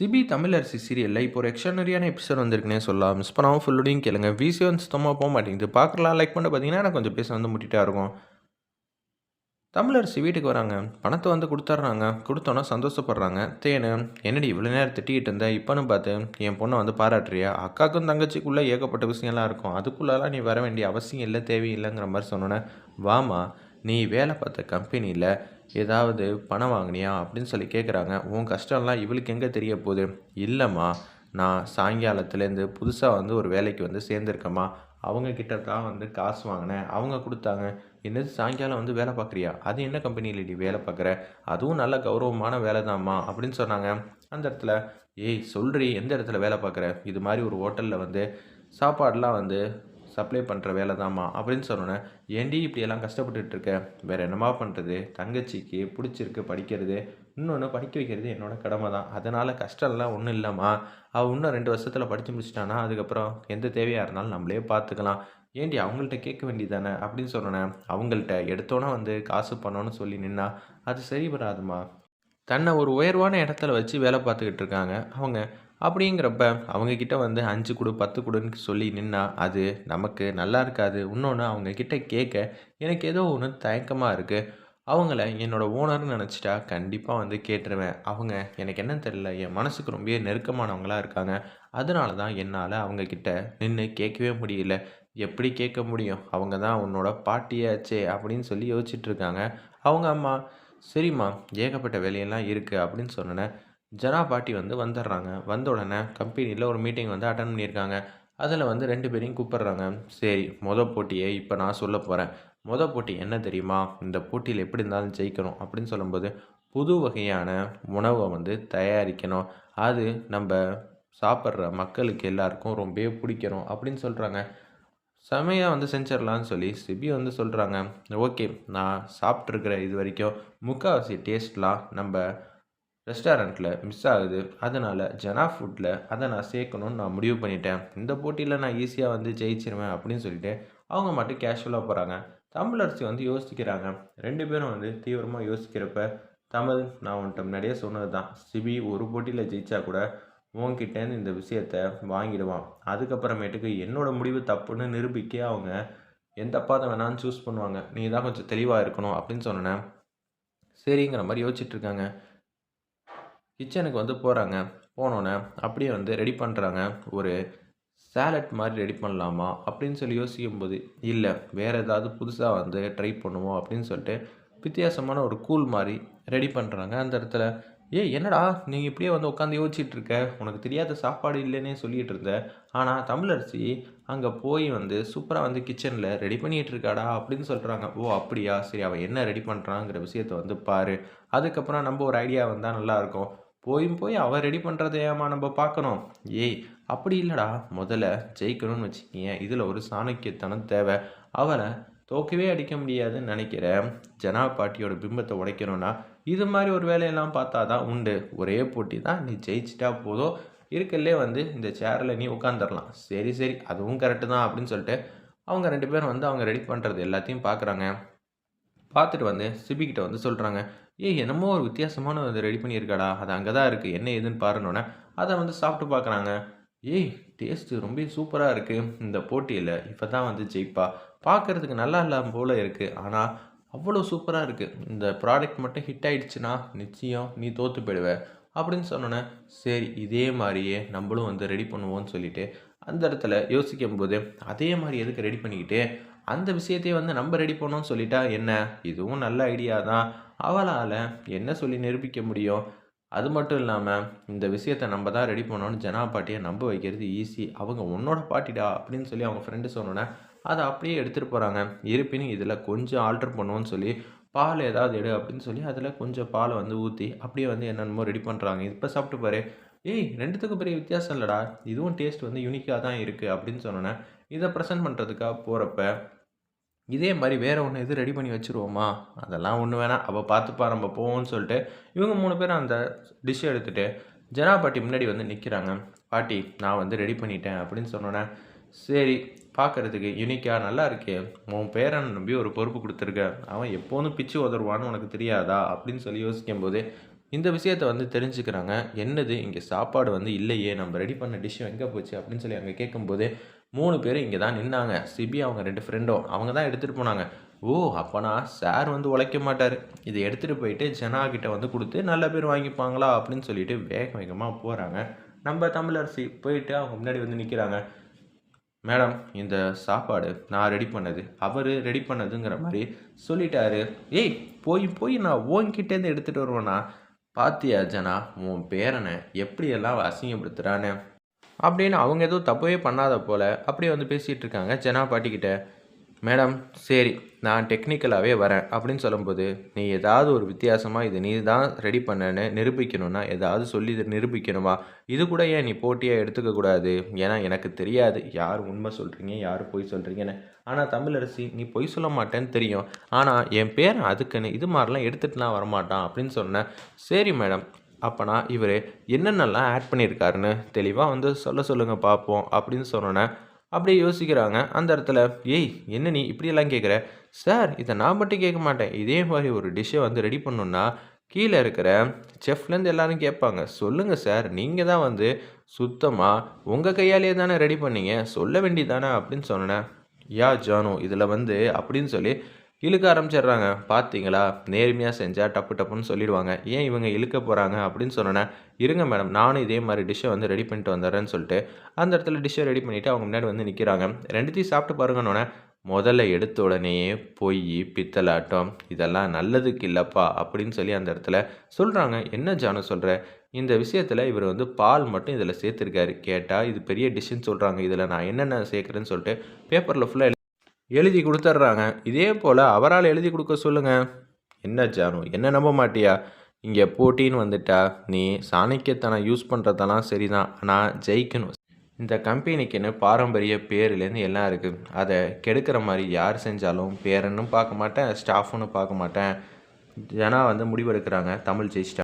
CP Tamilarasi சீரியலில் இப்போ ஒரு எக்ஸ்ட்ரானரியான எபிசோட் வந்திருக்குனே சொல்லலாம். மிஸ் பண்ணாமல் ஃபுல்லோடையும் கேளுங்க. விசி வந்து சுத்தமாக போக மாட்டேங்குது. பார்க்கலாம் லைக் பண்ண பார்த்தீங்கன்னா எனக்கு கொஞ்சம் பேச வந்து முட்டிட்டா இருக்கும். தமிழரசி வீட்டுக்கு வராங்க. பணத்தை வந்து கொடுத்துட்றாங்க. கொடுத்தோன்னா சந்தோஷப்படுறாங்க. தேனு என்னடி இவ்வளோ நேரம் திட்டிகிட்டு இருந்தேன் இப்போன்னு பார்த்து என் பொண்ணை வந்து பாராட்டுறியா? அக்காக்கும் தங்கச்சிக்குள்ளே ஏகப்பட்ட விஷயம்லாம் இருக்கும். அதுக்குள்ளெல்லாம் நீ வர வேண்டிய அவசியம் இல்லை தேவையில்லைங்கிற மாதிரி சொன்னோன்னே வாமா நீ வேலை பார்த்த கம்பெனியில் ஏதாவது பணம் வாங்கினியா அப்படின்னு சொல்லி கேட்குறாங்க உன் கஷ்டம்லாம் இவளுக்கு எங்கே தெரிய போகுது? இல்லைம்மா நான் சாயங்காலத்துலேருந்து புதுசாக வந்து ஒரு வேலைக்கு வந்து சேர்ந்துருக்கேம்மா. அவங்க கிட்ட தான் வந்து காசு வாங்கினேன். அவங்க கொடுத்தாங்க. என்னது சாயங்காலம் வந்து வேலை பார்க்குறியா? அது என்ன கம்பெனியில் நீ வேலை பார்க்குற? அதுவும் நல்ல கௌரவமான வேலை தான்மா அப்படின்னு சொன்னாங்க. அந்த இடத்துல ஏய் சொல்றி எந்த இடத்துல வேலை பார்க்குற? இது மாதிரி ஒரு ஹோட்டலில் வந்து சாப்பாடெலாம் வந்து சப்ளை பண்ணுற வேலை தாம்மா அப்படின்னு சொன்னோன்னே ஏண்டி இப்படியெல்லாம் கஷ்டப்பட்டுட்டு இருக்க வேறு என்னம்மா பண்ணுறது தங்கச்சிக்கு பிடிச்சிருக்கு படிக்கிறது. இன்னொன்று படிக்க வைக்கிறது என்னோட கடமை தான் அதனால் கஷ்டம்லாம் ஒன்றும் இல்லைம்மா. அவள் இன்னும் ரெண்டு வருஷத்தில் படித்து முடிச்சிட்டானா? அதுக்கப்புறம் எந்த தேவையாக இருந்தாலும் நம்மளே பார்த்துக்கலாம் ஏண்டி அவங்கள்ட்ட கேட்க வேண்டியதானே அப்படின்னு சொன்னேன் அவங்கள்ட்ட எடுத்தோன்னே வந்து காசு பண்ணோன்னு சொல்லி நின்னா அது சரி வராதுமா தன்னை ஒரு உயர்வான இடத்துல வச்சு வேலை பார்த்துக்கிட்டு இருக்காங்க. அவங்க அப்படிங்கிறப்ப அவங்கக்கிட்ட வந்து அஞ்சு கொடு பத்து கொடுன்னு சொல்லி நின்னா அது நமக்கு நல்லா இருக்காது. இன்னொன்று அவங்கக்கிட்ட கேட்க எனக்கு ஏதோ ஒன்று தயக்கமாக இருக்குது அவங்கள என்னோடய ஓனர்னு நினச்சிட்டா கண்டிப்பாக வந்து கேட்டுருவேன். அவங்க எனக்கு என்னன்னு தெரியல. என் மனசுக்கு ரொம்ப நெருக்கமானவங்களாக இருக்காங்க. அதனால தான் என்னால் அவங்கக்கிட்ட நின்று கேட்கவே முடியல. எப்படி கேட்க முடியும்? அவங்க தான் உன்னோட பாட்டியாச்சே அப்படின்னு சொல்லி யோசிச்சுட்ருக்காங்க அவங்க அம்மா சரிம்மா ஏகப்பட்ட வேலையெல்லாம் இருக்குது அப்படின்னு சொன்னேன் ஜனா பாட்டி வந்து வந்துடுறாங்க. வந்த உடனே கம்பெனியில் ஒரு மீட்டிங் வந்து அட்டன் பண்ணியிருக்காங்க. அதில் வந்து ரெண்டு பேரையும் கூப்பிட்றாங்க. சரி மொதல் போட்டியை இப்போ நான் சொல்ல போகிறேன் மொதல் போட்டி என்ன தெரியுமா? இந்த போட்டியில் எப்படி இருந்தாலும் ஜெயிக்கணும் அப்படின்னு சொல்லும்போது புது வகையான உணவை வந்து தயாரிக்கணும். அது நம்ம சாப்பிட்ற மக்களுக்கு எல்லாருக்கும் ரொம்பவே பிடிக்கணும் அப்படின்னு சொல்கிறாங்க செமையாக வந்து செஞ்சிடலான்னு சொல்லி சிபி வந்து சொல்கிறாங்க ஓகே நான் சாப்பிட்ருக்கிற இது வரைக்கும் முக்கால்வாசி டேஸ்ட்லாம் நம்ம ரெஸ்டாரண்ட்டில் மிஸ் ஆகுது. அதனால் ஜனா ஃபுட்டில் அதை நான் சேர்க்கணும்னு நான் முடிவு பண்ணிட்டேன். இந்த போட்டியில் நான் ஈஸியாக வந்து ஜெயிச்சிருவேன் அப்படின்னு சொல்லிட்டு அவங்க மட்டும் கேஷுவலாக போகிறாங்க தமிழரசி வந்து யோசிக்கிறாங்க. ரெண்டு பேரும் வந்து தீவிரமாக யோசிக்கிறப்ப தமிழ் நான் உன்ட்ட முன்னாடியே சொன்னது தான் சிபி ஒரு போட்டியில் ஜெயிச்சா கூட உன்கிட்டேருந்து இந்த விஷயத்த வாங்கிடுவான். அதுக்கப்புறமேட்டுக்கு என்னோடய முடிவு தப்புன்னு நிரூபிக்க அவங்க எந்த பாதை வேணாலும் சூஸ் பண்ணுவாங்க. நீ தான் கொஞ்சம் தெளிவாக இருக்கணும் அப்படின்னு சொன்னேன். சரிங்கிற மாதிரி யோசிச்சுட்ருக்காங்க இருக்காங்க. கிச்சனுக்கு வந்து போகிறாங்க போனோன்னே அப்படியே வந்து ரெடி பண்ணுறாங்க ஒரு சேலட் மாதிரி ரெடி பண்ணலாமா? அப்படின்னு சொல்லி யோசிக்கும்போது இல்லை வேறு ஏதாவது புதுசாக வந்து ட்ரை பண்ணுவோம் அப்படின்னு சொல்லிட்டு வித்தியாசமான ஒரு கூல் மாதிரி ரெடி பண்ணுறாங்க அந்த இடத்துல. ஏ என்னடா நீங்கள் இப்படியே வந்து உட்காந்து யோசிச்சுட்டு இருக்க? உனக்கு தெரியாத சாப்பாடு இல்லைன்னே சொல்லிகிட்டு இருந்த. ஆனால் தமிழரசி அங்கே போய் வந்து சூப்பராக வந்து கிச்சனில் ரெடி பண்ணிகிட்டு இருக்காடா? அப்படின்னு சொல்கிறாங்க ஓ அப்படியா? சரி அவன் என்ன ரெடி பண்ணுறாங்கிற விஷயத்த வந்து பாரு. அதுக்கப்புறம் நம்ம ஒரு ஐடியா வந்தால் நல்லாயிருக்கும் போயும் போய் அவள் ரெடி பண்ணுறதையாமா நம்ம பார்க்கணும். ஏய் அப்படி இல்லைடா. முதல்ல ஜெயிக்கணும்னு வச்சுக்கீங்க இதில் ஒரு சாணக்கியத்தனம் தேவை. அவனை தோக்கவே அடிக்க முடியாதுன்னு நினைக்கிற ஜனா பாட்டியோட பிம்பத்தை உடைக்கணும்னா இது மாதிரி ஒரு வேலையெல்லாம் பார்த்தா தான் உண்டு. ஒரே போட்டி தான் நீ ஜெயிச்சிட்டா போதும். இருக்கல்லே வந்து இந்த சேரில் நீ உட்காந்துடலாம் சரி சரி. அதுவும் கரெக்டு தான் அப்படின்னு சொல்லிட்டு அவங்க ரெண்டு பேரும் வந்து அவங்க ரெடி பண்ணுறது எல்லாத்தையும் பார்க்குறாங்க. பார்த்துட்டு வந்து சிபிக்கிட்ட வந்து சொல்கிறாங்க ஏய் என்னமோ ஒரு வித்தியாசமான இது ரெடி பண்ணியிருக்காடா அது அங்கே தான் இருக்குது என்ன ஏதுன்னு பாருனோடனே அதை வந்து சாப்பிட்டு பார்க்குறாங்க. ஏய் டேஸ்ட்டு ரொம்ப சூப்பராக இருக்குது இந்த போட்டியில் இப்போ தான் வந்து ஜெயிப்பா பார்க்குறதுக்கு நல்லா இல்லாமல் போல் இருக்குது ஆனால் அவ்வளோ சூப்பராக இருக்குது இந்த ப்ராடக்ட் மட்டும் ஹிட் ஆகிடுச்சுன்னா நிச்சயம் நீ தோற்று போயிடுவ அப்படின்னு சொன்னோன்னே சரி இதே மாதிரியே நம்மளும் வந்து ரெடி பண்ணுவோம்னு சொல்லிட்டு அந்த இடத்துல யோசிக்கும் போது அதே மாதிரி எதுக்கு ரெடி பண்ணிக்கிட்டு அந்த விஷயத்தையே வந்து நம்ம ரெடி பண்ணோம்னு சொல்லிட்டா என்ன? இதுவும் நல்ல ஐடியா தான். அவளால் என்ன சொல்லி நிரூபிக்க முடியும்? அது மட்டும் இல்லாமல் இந்த விஷயத்த நம்ம தான் ரெடி பண்ணோன்னு ஜனா பாட்டியை நம்ப வைக்கிறது ஈஸி அவங்க உன்னோட பாட்டிடா அப்படின்னு சொல்லி அவங்க ஃப்ரெண்டு சொன்னோன்னே அதை அப்படியே எடுத்துகிட்டு போகிறாங்க இருப்பினும் இதில் கொஞ்சம் ஆல்ட்ரு பண்ணுவோன்னு சொல்லி பால் ஏதாவது எடு அப்படின்னு சொல்லி அதில் கொஞ்சம் பாலை வந்து ஊற்றி அப்படியே வந்து என்னென்னமோ ரெடி பண்ணுறாங்க இப்போ சாப்பிட்டு பாரு ஏய் ரெண்டுத்துக்கும் பெரிய வித்தியாசம் இல்லைடா. இதுவும் டேஸ்ட் வந்து யூனிக்காக தான் இருக்குது அப்படின்னு சொன்னோன்னே இதை ப்ரெசென்ட் பண்ணுறதுக்காக போகிறப்ப இதே மாதிரி வேறு ஒன்று எது ரெடி பண்ணி வச்சுருவோமா? அதெல்லாம் ஒன்று வேணாம் அவள் பார்த்துப்பா நம்ம போவோம்னு சொல்லிட்டு இவங்க மூணு பேரும் அந்த டிஷ்ஷை எடுத்துகிட்டு ஜனா பாட்டி முன்னாடி வந்து நிற்கிறாங்க பாட்டி நான் வந்து ரெடி பண்ணிட்டேன் அப்படின்னு சொன்னோன்னே சரி பார்க்குறதுக்கு யூனிக்காக நல்லா இருக்கே. உன் பேரன் நம்பி ஒரு பொறுப்பு கொடுத்துருக்க. அவன் எப்போதும் பிச்சு உதருவான்னு உனக்கு தெரியாதா? அப்படின்னு சொல்லி யோசிக்கும் போது இந்த விஷயத்த வந்து தெரிஞ்சுக்கிறாங்க. என்னது இங்கே சாப்பாடு வந்து இல்லையே நம்ம ரெடி பண்ண டிஷ் எங்கே போச்சு அப்படின்னு சொல்லி அங்கே கேட்கும்போது மூணு பேர் இங்கே தான் நின்னாங்க. சிபி அவங்க ரெண்டு ஃப்ரெண்டும் அவங்க தான் எடுத்துகிட்டு போனாங்க. ஓ அப்போனா சார் வந்து உழைக்க மாட்டார். இதை எடுத்துகிட்டு போயிட்டு ஜனா கிட்ட வந்து கொடுத்து நல்ல பேர் வாங்கிப்பாங்களா அப்படின்னு சொல்லிட்டு வேக வேகமாக போகிறாங்க நம்ம தமிழரசி போயிட்டு அவங்க முன்னாடி வந்து நிற்கிறாங்க மேடம் இந்த சாப்பாடு நான் ரெடி பண்ணது அவர் ரெடி பண்ணதுங்கிற மாதிரி சொல்லிட்டாரு. ஏய் போய் போய் நான் ஓங்கிட்டேருந்து எடுத்துகிட்டு வருவேண்ணா பாத்தியா ஜனா உன் பேரனை எப்படியெல்லாம் அசிங்கப்படுத்துகிறான்னு அப்படின்னு அவங்க எதுவும் தப்பவே பண்ணாத போல் அப்படியே வந்து பேசிகிட்டு இருக்காங்க ஜனா பாட்டிக்கிட்ட. மேடம் சரி நான் டெக்னிக்கலாகவே வரேன். அப்படின்னு சொல்லும்போது நீ ஏதாவது ஒரு வித்தியாசமாக இது நீ தான் ரெடி பண்ணேன்னு நிரூபிக்கணும்னா ஏதாவது சொல்லி நிரூபிக்கணுமா? இது கூட ஏன் நீ போட்டியாக எடுத்துக்கக்கூடாது ஏன்னா எனக்கு தெரியாது. யார் உண்மை சொல்கிறீங்க யார் பொய் சொல்கிறீங்கன்னு ஆனால் தமிழரசி நீ பொய் சொல்ல மாட்டேன்னு தெரியும். ஆனால் என் பேர் அதுக்குன்னு இது மாதிரிலாம் எடுத்துகிட்டுலாம் வரமாட்டான் அப்படின்னு சொன்னேன். சரி மேடம். அப்போனா இவர் என்னென்னலாம் ஆட் பண்ணியிருக்காருன்னு தெளிவாக வந்து சொல்ல சொல்லுங்கள் பார்ப்போம் அப்படின்னு சொன்னோன்னே அப்படியே யோசிக்கிறாங்க. அந்த இடத்துல ஏய் என்ன நீ இப்படியெல்லாம் கேட்குற? சார் இதை நான் மட்டும் கேட்க மாட்டேன். இதே மாதிரி ஒரு டிஷ்ஷை வந்து ரெடி பண்ணணுன்னா கீழே இருக்கிற செஃப்லேருந்து எல்லாரும் கேட்பாங்க. சொல்லுங்கள் சார் நீங்கள் தான் வந்து சுத்தமாக உங்கள் கையாலேயே தானே ரெடி பண்ணீங்க? சொல்ல வேண்டியதானே அப்படின்னு சொன்னேன் யா ஜானு இதில் வந்து அப்படின்னு சொல்லி இழுக்க ஆரம்பிச்சிடுறாங்க. பார்த்தீங்களா நேர்மையாக செஞ்சால் டப்பு டப்புன்னு சொல்லிடுவாங்க. ஏன் இவங்க இழுக்க போகிறாங்க அப்படின்னு சொன்னேன் இருங்க மேடம் நானும் இதே மாதிரி டிஷ்ஷை வந்து ரெடி பண்ணிட்டு வந்துடுறேன்னு சொல்லிட்டு அந்த இடத்துல டிஷ்ஷை ரெடி பண்ணிவிட்டு அவங்க முன்னாடி வந்து நிற்கிறாங்க ரெண்டுத்தையும் சாப்பிட்டு பாருங்கன்னொன்னே முதல்ல எடுத்த உடனேயே பொய் பித்தலாட்டம் இதெல்லாம் நல்லதுக்கு இல்லைப்பா அப்படின்னு சொல்லி அந்த இடத்துல சொல்கிறாங்க என்ன ஜானு சொல்கிற இந்த விஷயத்தில் இவர் வந்து பால் மட்டும் இதில் சேர்த்துருக்காரு. கேட்டால் இது பெரிய டிஷ்ஷுன்னு சொல்கிறாங்க இதில் நான் என்னென்ன சேர்க்குறேன்னு சொல்லிட்டு பேப்பரில் ஃபுல்லாக எழுதி கொடுத்துட்றாங்க இதே போல் அவரால் எழுதி கொடுக்க சொல்லுங்கள் என்ன ஜானு என்ன நம்ப மாட்டியா? இங்கே போட்டின்னு வந்துட்டா. நீ சாணக்கியத்தனம் யூஸ் பண்ணுறதெல்லாம் சரிதான். ஆனால் ஜெயிக்கணும். இந்த கம்பெனிக்குன்னு பாரம்பரிய பேர்லேருந்து எல்லாம் இருக்குது அதை கெடுக்கிற மாதிரி யார் செஞ்சாலும் பேரன்னும் பார்க்க மாட்டேன் ஸ்டாஃப்னு பார்க்க மாட்டேன். ஜனா வந்து முடிவெடுக்கிறாங்க. தமிழ் ஜெயிச்சிட்டா.